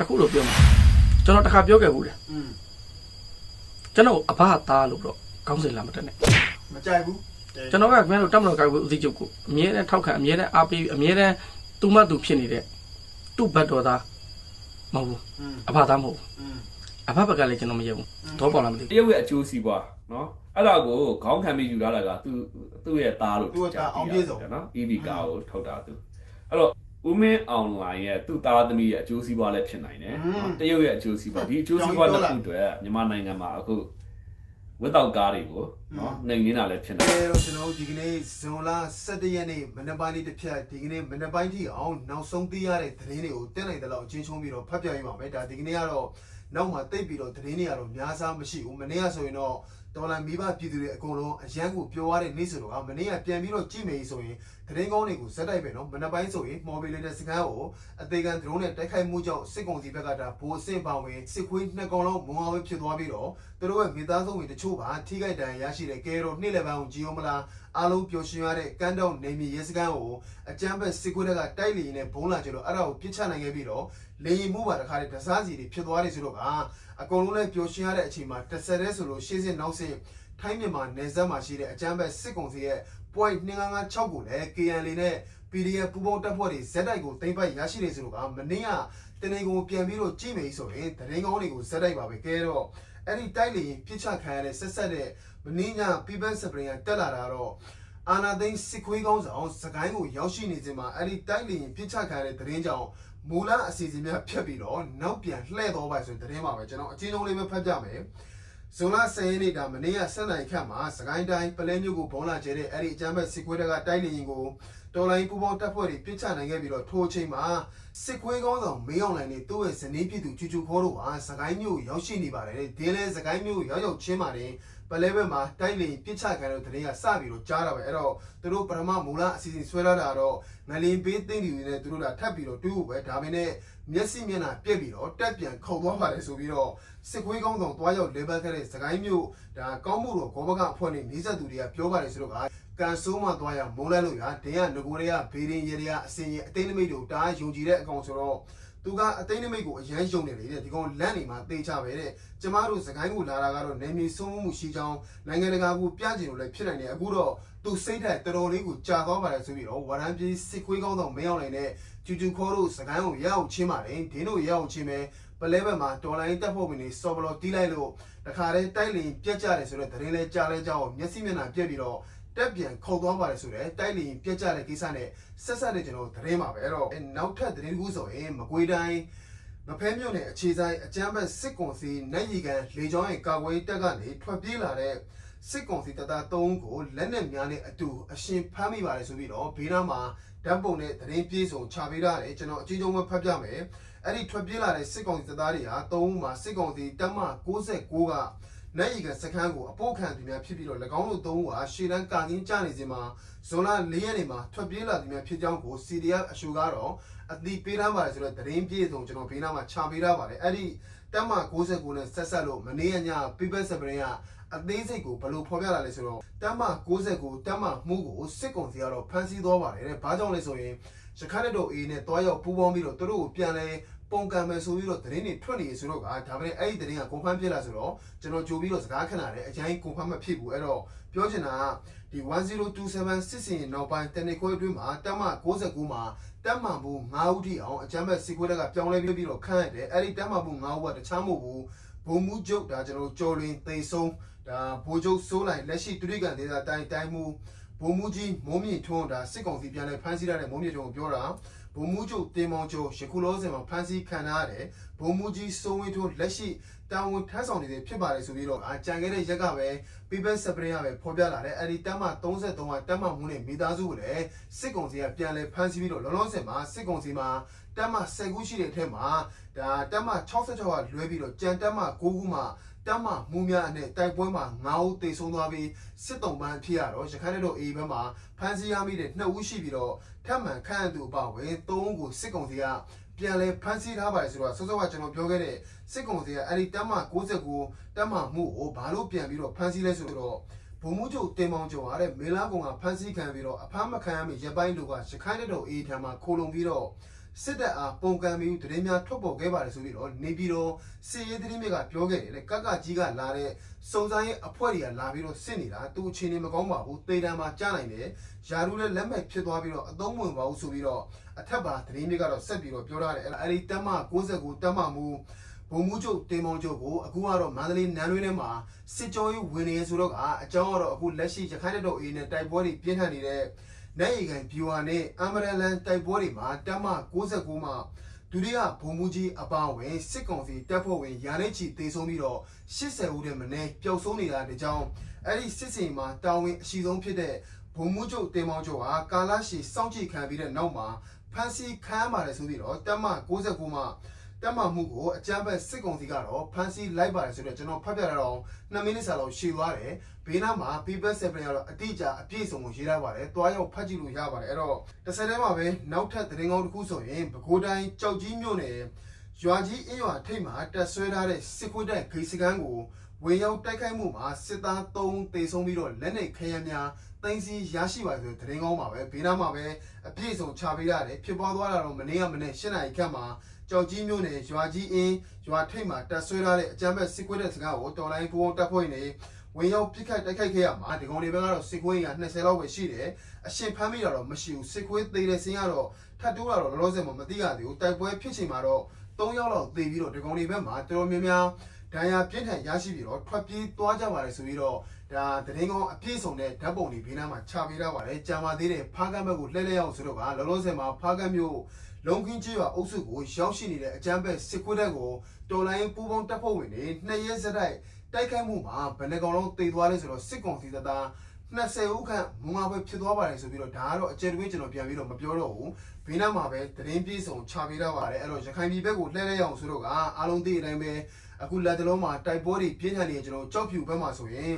အခုလိုပြောမှာကျွန်တော်တခါပြောခဲ့ဘူးတယ်ကျွန်တော်အဘသားလို့တော့ခေါင်းစဉ်လာမတက်နဲ့မကြိုက်ဘူးကျွန်တော်ကခင်ဗျားတို့တမလို့ကာကွယ်ဦးစီးချုပ်ကိုအမြဲတမ်းထောက်ခံအမြဲတမ်းအားပေးအမြဲတမ်းသူမသူဖြစ်နေတဲ့သူ့ဘတ်တော်သားမဟုတ်ဘူးအဘသားမဟုတ်ဘူးအဘဘက်ကလည်းကျွန်တော်မရဘူးတော့ပေါ်လာမသိဘူးတရုတ်ရဲ့အကျိုးစီးပွားနော်အဲ့ဒါကိုခေါင်းခံပြီးယူလာတာကသူ့သူ့ရဲ့သားလို့သူ့ရဲ့သားအောင်ပြေဆုံးနော် EV ကာကိုထုတ်တာသူအဲ့တော့ ဦးမင်းအောင်လိုင်းရဲ့သူ့သားသမီးရဲ့အကျိုးစီးပွားလည်းဖြစ်နိုင်တယ်နော်တရုတ်ရဲ့အကျိုးစီးပွားဒီအကျိုးစီးပွားတစ်ခုတည်းမြန်မာနိုင်ငံမှာအခုဝတ်တော့ကားတွေကိုနော်နှိမ်နေတာလည်းဖြစ်နေအဲတယ်တော့ကျွန်တော်တို့ဒီကနေ့ဇွန်လ17ရက်နေ့မနက်ပိုင်းနေ့တစ်ဖြတ်ဒီကနေ့မနက်ပိုင်းထိအောင်နောက်ဆုံးသိရတဲ့သတင်းတွေကိုတက်နိုင်တဲ့လောက်အချင်းချင်းပြီးတော့ဖတ်ပြရပါမယ်ဒါဒီကနေ့ကတော့ နောက်မှတိတ်ပြီးတော့သတင်းတွေကတော့များစားမရှိဘူးမနေ့ကဆိုရင်တော့ဒေါ်လာမိဘပြည်သူတွေအကုန်လုံးအရန်ကိုပြောရတဲ့နေ့ဆိုတော့မနေ့ကပြန်ပြီးတော့ကြည့်မယ်ဆိုရင်သတင်းကောင်းတွေကိုဇက်တိုက်ပဲနော်မနက်ပိုင်းဆိုရင်မော်ဘီလေးတဲ့စကန်ကိုအသေးခံဒရုန်းနဲ့တိုက်ခိုက်မှုကြောင့်စစ်ကောင်စီဘက်ကဒါဘိုးအဆင့်ပါဝင်စစ်ခွေးနှစ်ကောင်လုံးမုံအောင်ပဲဖြစ်သွားပြီးတော့သူတို့ရဲ့မိသားစုဝင်တချို့ပါထိခိုက်ဒဏ်ရာရရှိတဲ့ကဲတော့နေ့လယ်ပိုင်းကိုကြည်အောင်မလားအားလုံးပျော်ရွှင်ရတဲ့ကမ်းတောင်နေမီရဲစခန်းကိုအကြမ်းဖက်စစ်ခွေးတွေကတိုက်လီနဲ့ဘုံလာကြလို့အဲ့ဒါကိုပြစ်ချနိုင်ခဲ့ပြီးတော့ လေရင်မှုပါတခါတည်းတစားစီတွေဖြစ်သွားတယ်ဆိုတော့ကအကုန်လုံးလည်းပျော်ရွှင်ရတဲ့အချိန်မှာတစ်ဆက်တည်းဆိုလို့ရှေ့စစ်နောက်စစ်ထိုင်းမြန်မာနယ်စပ်မှာရှိတဲ့အကြမ်းဖက်စစ်ကောင်စီရဲ့ point 2556ကိုလည်း KNL နဲ့ PDF ပူးပေါင်းတပ်ဖွဲ့တွေဇက်တိုက်ကိုတင်ပိုက်ရရှိနေဆိုတော့ကမနေ့ကတနေကုန်ပြန်ပြီးတော့ကြည့်မယ်ဆိုရင်တရင်ကောင်းတွေကိုဇက်တိုက်ပါပဲကဲတော့အဲ့ဒီတိုက်လေရင်ပြစ်ချခံရတဲ့ဆက်ဆက်တဲ့မင်းညပြပန်းစပရင်ကတက်လာတာတော့အာနာသိန်းစစ်ခွေးကောင်းဆောင်စကိုင်းကိုရောက်ရှိနေခြင်းမှာအဲ့ဒီတိုက်လေရင်ပြစ်ချခံရတဲ့တရင်ကြောင့် မူလအစီအစဉ်များဖြတ်ပြီးတော့နောက်ပြန်လှည့်တော့ပါဆိုတဲ့တရင်ပါပဲကျွန်တော်အချင်းချင်းလေးပဲဖတ်ပြမယ်ဇွန်လ10ရက်နေ့ကမနေ့က7နိုင်ခန့်မှာစကိုင်းတိုင်းပလဲမြို့ကိုဘုံလာကျဲတဲ့အဲ့ဒီအကြမ်းဖက်စစ်ခွေးတွေကတိုက်လေရင်ကိုတော်လိုင်းပူပေါင်းတပ်ဖွဲ့တွေပြစ်ချနိုင်ခဲ့ပြီးတော့ထိုအချိန်မှာစစ်ခွေးကောင်းဆောင်မင်းအောင်လှိုင်နဲ့သူ့ရဲ့ဇနီးပြည်သူချူချူခေါ်တို့ဟာစကိုင်းမြို့ရောက်ရှိနေပါတယ်ဒီလဲစကိုင်းမြို့ရောက်ရောက်ချင်းပါတယ် ပလဲဘက်မှာတိုက်လေပြစ်ချခံတဲ့တရင်ကစပြီးတော့ကြားတာပဲအဲ့တော့သူတို့ပထမမူလအစီအစဉ်ဆွဲလာတာတော့ငလင်ပေးသိမ့်တီတွေနဲ့သူတို့ကထပ်ပြီးတော့တူးဖို့ပဲဒါပေမဲ့မျက်စိမျက်နှာပြက်ပြီးတော့တက်ပြန်ခုံသွားပါတယ်ဆိုပြီးတော့စစ်ခွေးကောင်းဆောင်တွားရောက်လေဘက်ခဲ့တဲ့စကိုင်းမြို့ဒါကောင်းမှုတော်ဂောဘကအဖွဲ့နဲ့နေဆက်သူတွေကပြောပါတယ်ဆိုတော့ကကန်ဆိုးမှသွားရမိုးလဲလို့ရဒင်းကငကိုတွေကဘေးရင်ရေတွေကအစင်ရအသိနမိတ်တို့တားယုံကြည်တဲ့အကောင်ဆိုတော့ သူကအသိနမိတ်ကိုအရန်ယုံနေလေတဲ့ဒီကောင်လက်နေမှာတေးချပဲတဲ့ကျမတို့စကိုင်းကိုလာတာကတော့နေမြေဆုံးမှုရှိချောင်းနိုင်ငံတကာကိုပြချင်လို့လည်းဖြစ်နိုင်တယ်အခုတော့သူစိတ်ဓာတ်တော်တော်လေးကိုကြာသွားပါတယ်ဆိုပြီးတော့ဝရမ်းပြေးစစ်ခွေးကောင်းတော့မင်းအောင်နိုင်တဲ့ကျူကျူခေါ်တို့စကိုင်းကိုရအောင်ချင်းပါတယ်ဒင်းတို့ရအောင်ချင်းပဲပလဲဘက်မှာတော်လိုင်းတက်ဖို့ဝင်နေစော်ဘလော်တီးလိုက်လို့တခါတည်းတိုက်လင်ပြက်ကြတယ်ဆိုတော့သတင်းလဲကြားလဲကြားအောင်မျက်စိမျက်နှာပြက်ပြီးတော့ တက်ပြန်ခုတ်သွားပါတယ်ဆိုတော့တိုက်လီပြက်ကြတဲ့ကိစ္စနဲ့ဆက်ဆက်တဲ့ကျွန်တော်သတင်းပါပဲအဲ့တော့နောက်ထပ်သတင်းတစ်ခုဆိုရင်မကွေးတိုင်းမဖဲမြို့နယ်အခြေဆိုင်အကြမ်းဖက်စစ်ကွန်စီနိုင်ရီကန်လေကြောင်းရဲ့ကာကွယ်တပ်ကနေထွက်ပြေးလာတဲ့စစ်ကွန်စီတပ်သား၃ဦးကိုလက်နက်များနဲ့အတူအရှင်ဖမ်းမိပါတယ်ဆိုပြီးတော့ဘေးနားမှာဓာတ်ပုံနဲ့သတင်းပြေဆုံးချပေးရတယ်ကျွန်တော်အကြီးဆုံးပဲဖတ်ပြမယ်အဲ့ဒီထွက်ပြေးလာတဲ့စစ်ကောင်စီတပ်သားတွေဟာ၃ဦးမှာစစ်ကောင်စီတပ်မ69က နိုင်ရီကစခန်းကိုအပို့ခံသူများဖြစ်ပြီးတော့၎င်းတို့သုံးဦးဟာရှေ့တန်းကာကင်းကြနေစဉ်မှာဇွန်လ၄ရက်နေ့မှာထွက်ပြေးလာသူများဖြစ်ကြောင်းကို CDF အရှုကတော့အတိပေးထားပါတယ်ဆိုတော့သတင်းပြည့်စုံကျွန်တော်ဘေးနားမှာခြာပေးထားပါတယ်အဲ့ဒီတက်မ69နဲ့ဆက်ဆက်လို့မနေ့ကညပြပစပရင်ကအသေးစိတ်ကိုဘယ်လိုဖော်ပြလာလဲဆိုတော့တက်မ69တက်မမှုကိုစစ်ကောင်စီကတော့ဖမ်းဆီးသွားပါတယ်တဲ့ဘာကြောင့်လဲဆိုရင်ရခိုင်တဲ့တို့အေးနဲ့တွားရောက်ပူးပေါင်းပြီးတော့သူတို့ကိုပြန်လဲ ပုံကံမယ်ဆိုပြီးတော့သတင်းတွေထွက်နေရဆိုတော့ကဒါပေမဲ့အဲ့ဒီသတင်းကကွန်ဖမ်းဖြစ်လာဆိုတော့ကျွန်တော်ကြိုပြီးတော့စကားခဏတယ်အရင်ကွန်ဖမ်းမဖြစ်ဘူးအဲ့တော့ပြောချင်တာကဒီ1027စစ်စင်နောက်ပိုင်းတနစ်ခွဲအတွင်းမှာတက်မ69မှာတက်မှန်ဘူး9ဦးထိအောင်အကြမ်းဖက်စစ်ခွေးတက်ကပြောင်းလဲပြီးတော့ခန့်ရတယ်အဲ့ဒီတက်မှန်ဘူး9ဦးကတခြားမဟုတ်ဘူးဘုံမှုကျုပ်ဒါကျွန်တော်ကြော်လွင်သိဆုံးဒါဘိုးကျုပ်စိုးလိုက်လက်ရှိတူရိကန်ဒေသတိုင်းတိုင်းမှုဘုံမှုကြီးမိုးမြင့်ထွန်းဒါစစ်ကောင်စီပြန်လဲဖမ်းဆီးရတဲ့မိုးမြင့်ထွန်းကိုပြောတာ ဘုံမူကျုပ်တင်မောင်ကျော်ရခုလောစင်မှာဖမ်းဆီးခံထားရတယ်ဘုံမူကြီးစိုးဝင်းထိုးလက်ရှိတာဝန်ထမ်းဆောင်နေတဲ့ဖြစ်ပါတယ်ဆိုပြီးတော့အကြံခဲ့တဲ့ရက်ကပဲပြပစပရင်ကပဲဖော်ပြလာတယ်အဲ့ဒီတက်မ33ကတက်မမှုနဲ့မိသားစုကိုလည်းစစ်ကောင်စီကပြန်လဲဖမ်းဆီးပြီးတော့လောလောဆယ်မှာစစ်ကောင်စီမှာတက်မ10ခုရှိတဲ့အထက်မှာဒါတက်မ66ကလွဲပြီးတော့ကြံတက်မ9ခုမှာ တက်မမှုများအနဲ့တိုက်ပွဲမှာ9ဦးသေဆုံးသွားပြီးစစ်တုံးပန်းဖြစ်ရတော့ရခိုင်တဲ့တို့အေဘက်မှာဖမ်းဆီးရမိတဲ့2ဦးရှိပြီးတော့ထပ်မံခန့်အပ်သူအပါဝင်၃ဦးကိုစစ်ကောင်စီကပြန်လဲဖမ်းဆီးထားပါတယ်ဆိုတော့စောစောကကျွန်တော်ပြောခဲ့တဲ့စစ်ကောင်စီကအဲ့ဒီတက်မ69တက်မမှုကိုဘာလို့ပြန်ပြီးတော့ဖမ်းဆီးလဲဆိုတော့ဘုံမှုချုပ်တင်မောင်ကျော်ဟာတဲ့မေလာကောင်ကဖမ်းဆီးခံပြီးတော့အဖမ်းမခံရမီရပိုင်းလူကရခိုင်တဲ့တော်အေးထံမှာခိုလုံပြီးတော့ စစ်တပ်အားပုံကံမီဦးသတင်းများထုတ်ပေါ်ခဲ့ပါတယ်ဆိုပြီးတော့နေပြည်တော်စစ်ရေးသတင်းမြစ်ကပြောခဲ့တယ်လေကကကြီးကလာတဲ့စုံစမ်းရေးအဖွဲ့တွေကလာပြီးတော့စစ်နေတာသူအခြေအနေမကောင်းပါဘူးတေတံမှာကြားနိုင်တယ်ယာရုလည်းလက်မဲ့ဖြစ်သွားပြီးတော့အသုံးဝင်ပါဘူးဆိုပြီးတော့အထက်ပါသတင်းမြစ်ကတော့ဆက်ပြီးတော့ပြောထားတယ်အဲ့ဒီတက်မ69တက်မမူဘုံမှုချုပ်တင်မောင်ချုပ်ကိုအခုကတော့မန္တလေးနန်းတွင်းထဲမှာစစ်ကြောရေးဝင်နေဆိုတော့ကအကြောင်းကတော့အခုလက်ရှိရခိုင်တပ်တော်အေးနဲ့တိုက်ပွဲတွေပြင်းထန်နေတဲ့ နိုင်ရီကန်ဗျူဟာနဲ့အမ်ဘရလန်တိုက်ပွဲတွေမှာတမ69မှာဒုတိယဘုံမူကြီးအပါအဝင်စစ်ကောင်စီတပ်ဖွဲ့ဝင်ရာနဲ့ချီတေဆုံးပြီးတော့80ဦးတည်းမင်းပျောက်ဆုံးနေတာတကြောင်အဲ့ဒီစစ်စင်မှာတာဝန်အရှိဆုံးဖြစ်တဲ့ဘုံမူချုပ်တင်မောင်ချုပ်ဟာကာလရှည်စောင့်ကြည့်ခံပြီးတဲ့နောက်မှာဖမ်းဆီးခံရပါတယ်ဆိုပြီးတော့တမ69မှာ တက်မှမှုကိုအကြမ်းဖက်စစ်ကောင်စီကတော့ဖမ်းဆီးလိုက်ပါတယ်ဆိုတော့ကျွန်တော်ဖတ်ပြရတော့2မိနစ်စာလောက်ရှည်သွားတယ်ဘေးနားမှာ People 7ကတော့အတိအကျအပြည့်စုံကိုရေးထားပါတယ်တွားရောက်ဖတ်ကြည့်လို့ရပါတယ်အဲ့တော့တစ်ဆက်တည်းမှာပဲနောက်ထပ်သတင်းကောင်းတစ်ခုဆိုရင်ပဲခူးတိုင်းကြောက်ကြီးမြို့နယ်ရွာကြီးအင်းရွာထိပ်မှာတက်ဆွဲထားတဲ့စစ်ခွေးတိုက်ဂိတ်စကန်ကိုဝင်ရောက်တိုက်ခိုက်မှုမှာစစ်သား3တေဆုံးပြီးတော့လက်နက်ခဲယမ်းများတိုင်းစီရရှိပါဆိုတဲ့သတင်းကောင်းပါပဲဘေးနားမှာပဲအပြည့်စုံချပေးရတယ်ဖြစ်ပွားသွားတာတော့မနေ့ကမနေ့၈နာရီခန့်မှာ ကြောက်ကြီးမြို့နယ်ရွာကြီးအင်းရွာထိပ်မှာတက်ဆွဲထားတဲ့အကြမ်းဖက်စစ်ကွေးတဲ့စကားကိုတော်လိုင်းပူအောင်တပ်ဖွဲ့နေဝင်ရောက်ပြစ်ခတ်တိုက်ခိုက်ခဲ့ရမှာဒီကောင်တွေဘက်ကတော့စစ်ကွေးက20လောက်ပဲရှိတယ်အရှင်ဖမ်းမိတာတော့မရှိဘူးစစ်ကွေးသေးတဲ့စင်းကတော့ထပ်တိုးတာတော့လောလောဆယ်မှာမသိရသေးဘူးတိုက်ပွဲဖြစ်ချိန်မှာတော့3ယောက်လောက်သေပြီးတော့ဒီကောင်တွေဘက်မှာတော်တော်များများဒဏ်ရာပြင်းထန်ရရှိပြီးတော့ထွက်ပြေးသွားကြပါတယ်ဆိုပြီးတော့ဒါသတင်းကောင်းအပြည့်စုံတဲ့ဓာတ်ပုံတွေဘေးနားမှာခြာပေးထားပါတယ်ကြာမာသေးတဲ့ဖားကမ်းဘက်ကိုလှည့်လည်အောင်ဆိုတော့ကလောလောဆယ်မှာဖားကမ်းမြို့ လုံခင်းကျွာအုပ်စုကိုရောက်ရှိနေတဲ့အကြမ်းဖက်စစ်ခွေးတပ်ကိုတော်လိုင်းပူပေါင်းတပ်ဖွဲ့ဝင်တွေနှစ်ရက်စတိုက်တိုက်ခိုက်မှုမှာဗနကောင်လုံးတေသွားလဲဆိုတော့စစ်ကောင်စီတပ်သား20ဦးခန့်မုံငါပဲဖြစ်သွားပါတယ်ဆိုပြီးတော့ဒါကတော့အကျယ်တွင်းကျွန်တော်ပြန်ပြီးတော့မပြောတော့ဘူးဘေးနားမှာပဲသတင်းပြေဆုံးချပေးထားပါတယ်အဲ့တော့ရခိုင်ပြည်ဘက်ကိုလှည့်လဲရအောင်ဆိုတော့ကအားလုံးသိတဲ့အတိုင်းပဲအခုလက်တလုံးမှာတိုက်ပွဲတွေပြင်းထန်နေကျွန်တော်ကြောက်ဖြူဘက်မှာဆိုရင်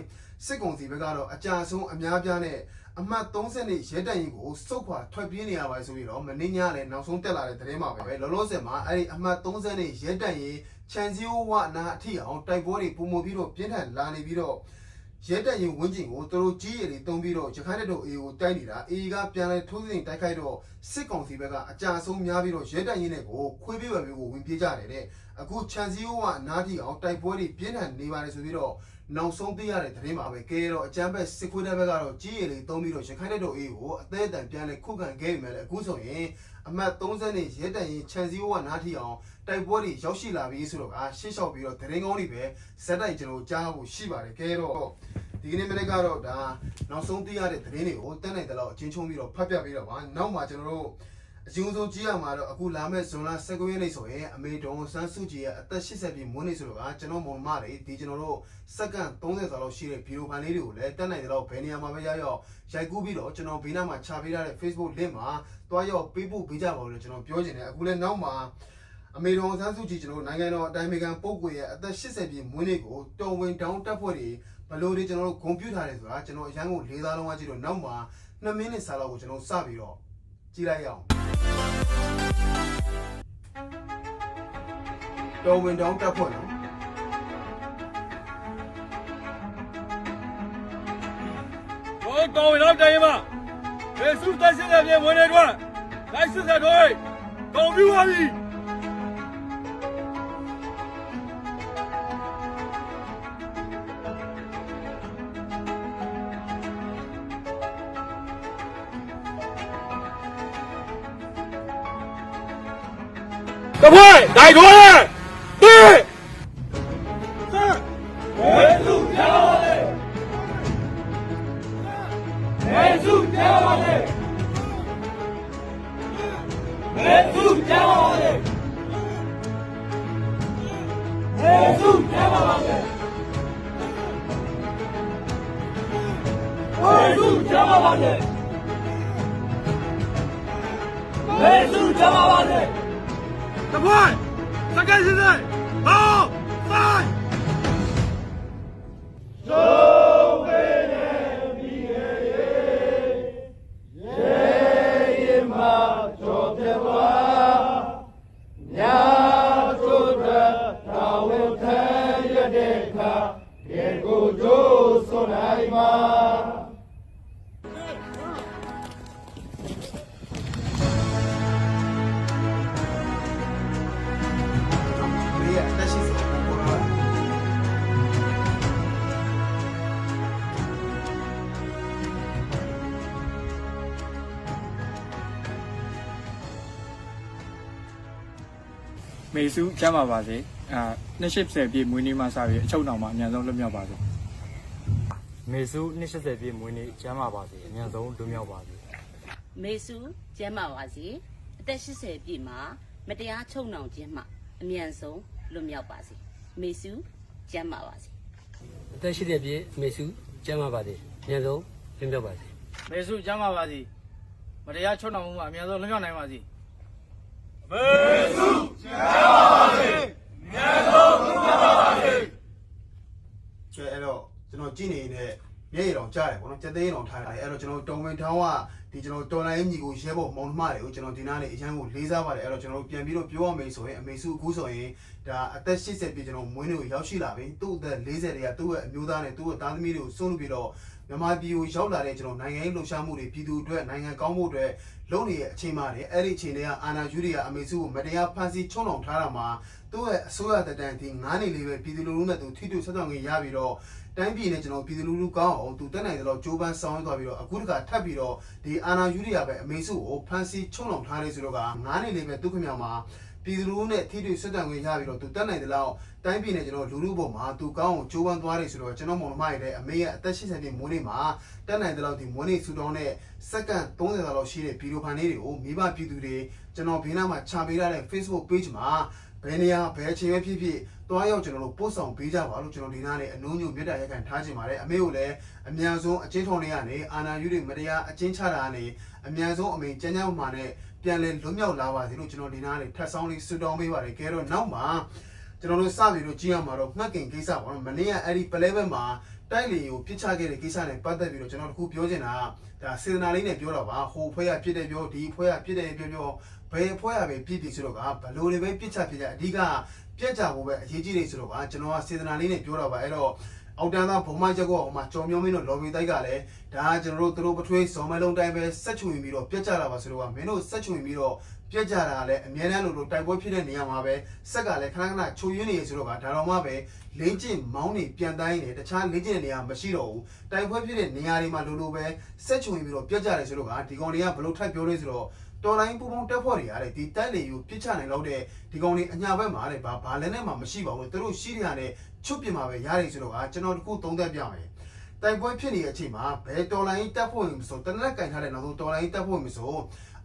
စစ်ကောင်စီဘက်ကတော့အကြအဆုံးအများပြားနဲ့အမှတ်30နဲ့ရဲတိုင်ရင်ကိုစုတ်ခွာထွက်ပြေးနေရပါဆိုပြီးတော့မင်းညလည်းနောက်ဆုံးတက်လာတဲ့သတင်းမှာပဲလောလောဆယ်မှာအဲ့ဒီအမှတ်30နဲ့ရဲတိုင်ရင်ချန်စီယိုဝနာအထိအောင်တိုက်ပွဲတွေပုံမပြီးတော့ပြင်းထန်လာနေပြီးတော့ရဲတိုင်ရင်ဝင်းကျင်ကိုသူတို့ကြီးရည်တွေတုံးပြီးတော့ရခိုင်တပ်တော်အေကိုတိုက်နေတာအေကပြန်လဲထိုးစစ်တိုက်ခိုက်တော့စစ်ကောင်စီဘက်ကအကြအဆုံးများပြီးတော့ရဲတိုင်ရင်နဲ့ကိုခွေးပြေးပဲကိုဝင်ပြေးကြတယ်တဲ့အခုချန်စီယိုဝနာထိအောင်တိုက်ပွဲတွေပြင်းထန်နေပါတယ်ဆိုပြီးတော့ နောက်ဆုံးသိရတဲ့သတင်းပါပဲကဲတော့အကျမ်းဘက်စစ်ခွေးတဲ့ဘက်ကတော့ကြီးရည်လေးသုံးပြီးတော့ရခိုင်တဲ့တော်အေးကိုအသေးအတန်ပြန်လဲခုခံခဲ့ပြီမဲ့လေအခုဆိုရင်အမှတ်30နဲ့ရဲတန်ရင်ခြံစည်းဝါနားထီအောင်တိုက်ပွဲတွေရောက်ရှိလာပြီဆိုတော့ကရှေ့လျှောက်ပြီးတော့သတင်းကောင်းတွေပဲဇက်တိုက်ကျွန်တော်ကြားဖို့ရှိပါတယ်ကဲတော့ဒီကနေ့မနေ့ကတော့ဒါနောက်ဆုံးသိရတဲ့သတင်းတွေကိုတက်နိုင်တဲ့လောက်အချင်းချုံပြီးတော့ဖတ်ပြပေးတော့ပါနောက်မှကျွန်တော်တို့ အရင်ဆုံးကြည့်ရမှာတော့အခုလာမဲ့ဇွန်လ19ရက်နေ့ဆိုရင်အမေဒုံစန်းစုကြည်ရဲ့အသက်80ပြည့်မွေးနေ့ဆိုတော့ကကျွန်တော်မောင်မတွေဒီကျွန်တော်တို့စက္ကန့်30ကျော်လောက်ရှိတဲ့ဗီဒီယိုဖိုင်လေးတွေကိုလည်းတက်နိုင်တဲ့လောက်ဘယ်နေရာမှာပဲရောက်ရောက်ရိုက်ကူးပြီးတော့ကျွန်တော်ဘေးနားမှာခြာပေးထားတဲ့ Facebook link မှာတွားရောက်ပေးဖို့ပေးကြပါဦးလို့ကျွန်တော်ပြောချင်တယ်အခုလည်းနောက်မှာအမေတော်စန်းစုကြည်ကျွန်တော်နိုင်ငံတော်အတိုင်းအမြံပုဂ္ဂိုလ်ရဲ့အသက်80ပြည့်မွေးနေ့ကိုတော်ဝင်တောင်းတက်ဖွဲ့တွေဘလို့တွေကျွန်တော်တို့ဂုဏ်ပြုထားတယ်ဆိုတာကျွန်တော်အရန်ကိုလေးသားလုံးဝကြည့်တော့နောက်မှာ2မိနစ်စာလောက်ကိုကျွန်တော်စပြီးတော့ ကြည့်လိုက်ရအောင်တော်ဝင်တောင်းတက်ဖွဲ့နော် 我高位老战友们，这是咱现在的文联团，来四三队，高比华比。 各位，带队，对， 展开现在，好，快！2010ပြည့်မွေးနေ့မှစပြီးအချုပ်တော်မှာအမြန်ဆုံးလွတ်မြောက်ပါစေမေစု2010ပြည့်မွေးနေ့ကျမ်းမာပါစေအမြန်ဆုံးလွတ်မြောက်ပါစေမေစုကျမ်းမာပါစေအသက်80ပြည့်မှာမတရားချုပ်နှောင်ခြင်းမှအမြန်ဆုံးလွတ်မြောက်ပါစေမေစုကျမ်းမာပါစေအသက်80ပြည့်မေစုကျမ်းမာပါစေအမြန်ဆုံးလွတ်မြောက်ပါစေမေစုကျမ်းမာပါစေမတရားချုပ်နှောင်မှုမှအမြန်ဆုံးလွတ်မြောက်နိုင်ပါစေမေစုကျမ်းမာပါစေ Never! အဲ့တော့ကျွန်တော်ကြည့်နေတဲ့မျက်ရည်တော်ကြားတယ်ပေါ့နော်စက်သိန်းတော်ထားတယ်အဲ့တော့ကျွန်တော်တုံဝင်ထောင်းက ဒီကျွန်တော်တော်လိုင်းညီကိုရဲဖို့မောင်နှမတွေကိုကျွန်တော်ဒီနားနေအရန်ကိုလေးစားပါတယ်အဲ့တော့ကျွန်တော်ပြန်ပြီးတော့ပြောရမယ်ဆိုရင်အမေစုအခုဆိုရင်ဒါအသက်80ပြည့်ကျွန်တော်မွေးနေ့ကိုရောက်ရှိလာပြီသူ့အသက်40တည်းကသူ့ရဲ့အမျိုးသားနဲ့သူ့ရဲ့သားသမီးတွေကိုစွန့်လို့ပြီးတော့မြန်မာပြည်ကိုရောက်လာတဲ့ကျွန်တော်နိုင်ငံရေးလှုပ်ရှားမှုတွေပြည်သူအတွက်နိုင်ငံကောင်းဖို့အတွက်လုပ်နေတဲ့အချိန်မှလည်းအဲ့ဒီအချိန်တွေကအာနာယူရီယာအမေစုကိုမတရားဖမ်းဆီးချုံနှောင်ထားတာမှာသူ့ရဲ့အစိုးရတက်တန်ဒီ9နှစ်လေးပဲပြည်သူလူထုနဲ့သူထိတွေ့ဆက်သွယ်ငင်ရပြီးတော့ တိုင်းပြည်နဲ့ကျွန်တော်ပြည်သူလူထုကောင်းအောင်သူတက်နိုင်တယ်လို့ကြိုးပမ်းဆောင်ရွက်သွားပြီးတော့အခုတခါထပ်ပြီးတော့ဒီအာနာယူရီယာပဲအမေစုကိုဖန်စီချုံလောင်ထားနေဆိုတော့က9နှစ်လေးပဲသူခင်ဗျာမှာပြည်သူလူထုနဲ့ထိတွေ့ဆက်တံခွင့်ရပြီးတော့သူတက်နိုင်တယ်လို့တိုင်းပြည်နဲ့ကျွန်တော်လူထုပေါ်မှာသူကောင်းအောင်ကြိုးပမ်းသွားတယ်ဆိုတော့ကျွန်တော်မောင်နှမရတဲ့အမေရဲ့အသက်80နှစ်မွေးနေ့မှာတက်နိုင်တယ်လို့ဒီမွေးနေ့ဆူတောင်းတဲ့စက္ကန့်30လောက်ရှိတဲ့ဗီဒီယိုဖိုင်လေးတွေကိုမိဘပြည်သူတွေကျွန်တော်ဘေးနားမှာချပေးထားတဲ့ Facebook page မှာ ဘယ်နေရာဘယ်အချိန်ပဲဖြစ်ဖြစ်တွားရောက်ကျွန်တော်တို့ပို့ဆောင်ပေးကြပါလို့ကျွန်တော်ဒီနားနဲ့အနှုံးညွတ်မြတ်တာရက်ခံထားခြင်းပါတယ်အမေကိုလည်းအများဆုံးအချင်းထုံတွေကနေအာနာယူတွေမတရားအချင်းချတာကနေအများဆုံးအမေကျန်းကျန်းမာနဲ့ပြန်လည်လွတ်မြောက်လာပါစေလို့ကျွန်တော်ဒီနားနဲ့ထပ်ဆောင်လေးဆုတောင်းပေးပါတယ်ကဲတော့နောက်မှာကျွန်တော်တို့စပြီးတော့ကြည့်ရမှာတော့မှတ်ကင်ကိစ္စပေါ့နော်မနေ့ကအဲ့ဒီပလဲဘက်မှာတိုက်လီကိုပြစ်ချခဲ့တဲ့ကိစ္စနဲ့ပတ်သက်ပြီးတော့ကျွန်တော်တခုပြောချင်တာကဒါစေတနာလေးနဲ့ပြောတော့ပါဟိုဖွဲရဖြစ်တယ်ပြောဒီဖွဲရဖြစ်တယ်ပြောပြော ဘယ်ဖွဲရပဲပြစ်ပြီဆိုတော့ကဘလို့တွေပဲပြစ်ချဖြစ်ကြအဓိကပြက်ကြဖို့ပဲအရေးကြီးတယ်ဆိုတော့ကကျွန်တော်ကစေတနာလေးနဲ့ပြောတော့ပါအဲ့တော့အောက်တန်းသားဘုံမချက်ကောဟိုမှာကြော်မျိုးမင်းတို့လော်ဘီတိုက်ကလည်းဒါကကျွန်တော်တို့သူတို့ပထွေးစော်မဲလုံးတိုင်းပဲဆက်ချွင်ပြီးတော့ပြက်ကြတာပါဆိုတော့ကမင်းတို့ဆက်ချွင်ပြီးတော့ပြက်ကြတာကလည်းအများနဲ့လို့လို့တိုက်ပွဲဖြစ်တဲ့နေရာမှာပဲဆက်ကလည်းခဏခဏချိုရင်းနေရဆိုတော့ကဒါတော့မှပဲလင်းကျင်မောင်းနေပြန်တိုင်းနေတခြားလင်းကျင်တဲ့နေရာမရှိတော့ဘူးတိုက်ပွဲဖြစ်တဲ့နေရာတွေမှာလို့လို့ပဲဆက်ချွင်ပြီးတော့ပြက်ကြတယ်ဆိုတော့ကဒီကောင်တွေကဘလို့ထပ်ပြောလို့ဆိုတော့ တော်လိုင်းပူပေါင်းတက်ဖို့တွေရတယ်ဒီတိုက်လေကိုပြစ်ချနိုင်လို့တဲ့ဒီကောင်လေးအညာဘက်မှာတဲ့ဘာဘာလဲနဲ့မှမရှိပါဘူးသူတို့ရှိတဲ့နဲ့ချွတ်ပြမှာပဲရတယ်ဆိုတော့ကကျွန်တော်တခုသုံးသပ်ပြမယ်တိုက်ပွဲဖြစ်နေတဲ့အချိန်မှာဘယ်တော်လိုင်းတက်ဖို့ရင်ဆိုတနက်ကင်ထားတဲ့နောက်ဆုံးတော်လိုင်းတက်ဖို့ရင်ဆို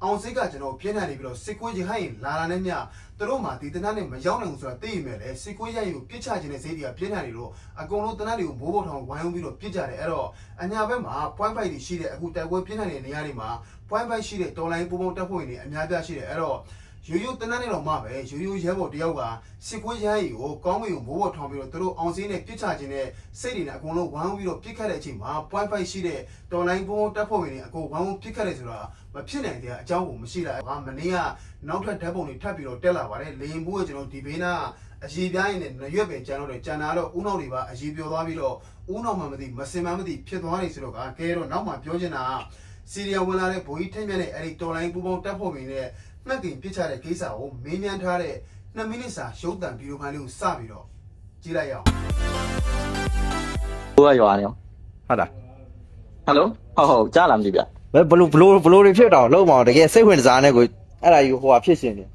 အောင်စိတ်ကကျွန်တော်ပြင်းထန်နေပြီးတော့စစ်ကွေးကြီးဟိုင်းလာလာနဲ့မြသူတို့မှဒီတနက်နဲ့မရောက်နိုင်ဘူးဆိုတာသိရမယ်လေစစ်ကွေးရိုက်ကိုပြစ်ချခြင်းနဲ့စိတ်တွေကပြင်းထန်နေလို့အကုန်လုံးတနက်တွေကိုမိုးပေါထောင်ဝိုင်းဝန်းပြီးတော့ပြစ်ကြတယ်အဲ့တော့အညာဘက်မှာ point fight တွေရှိတဲ့အခုတိုက်ပွဲပြင်းထန်နေတဲ့နေရာတွေမှာ point fight ရှိတဲ့တော်လိုင်းပုံပုံတက်ဖို့နေအများပြားရှိတယ်အဲ့တော့ ရိုးရိုးတနက်နဲ့တော့မှပဲရိုးရိုးရဲဘော်တယောက်ကစစ်ကွေးရမ်းရီကိုကောင်းကင်ကိုမိုးပေါ်ထောင်ပြီးတော့သူတို့အောင်စင်းနဲ့ပြစ်ချခြင်းနဲ့စိတ်တွေနဲ့အကုန်လုံးဝမ်းပြီးတော့ပြစ်ခတ်တဲ့အချိန်မှာ point fight ရှိတဲ့တော်လိုင်းပုံပုံတက်ဖို့နေအကုန်ဝမ်းဝမ်းပြစ်ခတ်တယ်ဆိုတာမဖြစ်နိုင်တဲ့အကြောင်းကိုမရှိတာကမနေ့ကနောက်ထပ်ဓာတ်ပုံတွေထပ်ပြီးတော့တက်လာပါတယ်လေရင်ဘူးကကျွန်တော်ဒီဘေးနာအရေးပြိုင်းနဲ့ရွက်ပင်ကျန်တော့တယ်ကျန်တာတော့ဦးနောက်တွေပါအရေးပြောသွားပြီးတော့ဦးနောက်မှမသိမစင်မှမသိဖြစ်သွားနေဆိုတော့ကကဲတော့နောက်မှပြောချင်တာကစီရီယာဝင်လာတဲ့ဘိုးကြီးထိတ်မြက်တဲ့အဲ့ဒီတော်လိုင်းပူပေါင်းတက်ဖို့မင်းနဲ့ မှတ်ကင်ပြစ်ချတဲ့ကိစ္စကိုမင်းမြန်ထားတဲ့2မိနစ်စာရုပ်တံဗီဒီယိုဖိုင်လေးကိုစပြီးတော့ကြည့်လိုက်ရအောင်ဘိုးကရွာနေရောဟုတ်လားဟယ်လိုဟုတ်ဟုတ်ကြားလာမသိဗျဘယ်ဘလို့ဘလို့ဘလို့တွေဖြစ်တော့လုံးမအောင်တကယ်စိတ်ဝင်စားနေကိုအဲ့ဒါကြီးဟိုဟာဖြစ်ရှင်နေ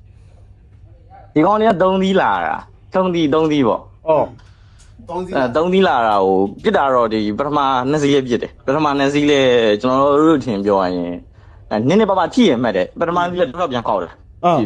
ဒီကောင်တွေက3သီးလာတာ3သီး3သီးပေါ့အော်တောင်းစီအဲ3သီးလာတာဟိုပြစ်တာတော့ဒီပထမ2စီးလေးပြစ်တယ်ပထမ2စီးလေးကျွန်တော်တို့ထင်ပြောရရင်အဲ နည်းနည်းပါးပါးထိရမှတ်တယ်ပထမစီးလေးတော့ပြန်ကောက်တယ် အော်